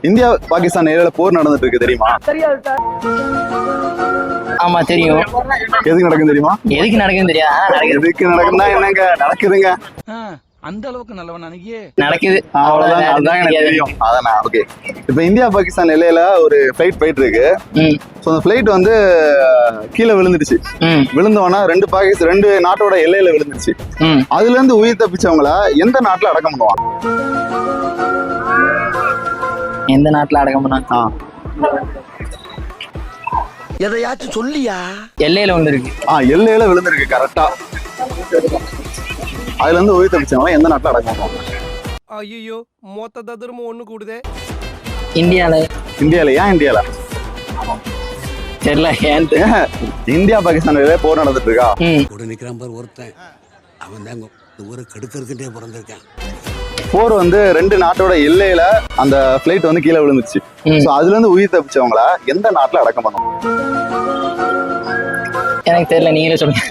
India Pakistan எல்லையில போர் நடந்துட்டு இருக்கு தெரியுமா? ஆமா தெரியும். எதுக்கு நடக்கும் தெரியுமா? எதுக்கு நடக்குதுன்னு தெரியாது. எதுக்கு நடக்குதுன்னா என்னங்க? நடக்குதுங்க. அந்த அளவுக்கு நல்லவன் அன்னைக்கு. நடக்குது. அவ்வளவுதான் அதுதான் எனக்கு. தெரியும். அதானே ஓகே. இப்போ இந்தியா பாகிஸ்தான் எல்லையில ஒரு ஃபிளைட் போயிட்டு இருக்கு. ம். ஸோ அந்த ஃபிளைட் வந்து கீழே விழுந்துடுச்சு. ம். விழுந்தோன்னா ரெண்டு பாகிஸ்தான் ரெண்டு நாட்டோட எல்லையில விழுந்துருச்சு ம். அதுல இருந்து உயிர் தப்பிச்சவங்கள எந்த நாட்டுல அடக்கம் பண்ணுவாங்க? எந்த நாட்டுல அடக்கம் பண்ணா? எதையாச்சும் சொல்லியா? எல்லையில ஒன்று இருக்கு ஆ எல்லையில விழுந்திருக்கு கரெக்டா அதுல இருந்து உயிர் தப்பிச்சவங்கள எந்த நாட்டுல அடக்கம் பண்ணுவாங்க ஐயோ மொத்த ததுரமும் ஒண்ணு கூடுதே. இந்தியால. இந்தியால ஏன் இந்தியால? தெரியல ஏன் இந்தியா பாகிஸ்தான் எல்லையில போர் நடந்துட்டு இருக்கா? ம். கூட நிக்கிறான் பாரு ஒருத்தன். அவன் இந்த ஊரை கெடுக்கிறதுக்கிட்டே பிறந்திருக்கான். போர் வந்து ரெண்டு நாட்டோட எல்லையில அந்த ஃபிளைட் வந்து கீழே விழுந்துச்சு. ஸோ அதுல இருந்து உயிர் தப்பிச்சவங்கள எந்த நாட்டுல அடக்கம் பண்ணுவாங்க எனக்கு தெரியல நீங்களே சொல்லுங்க.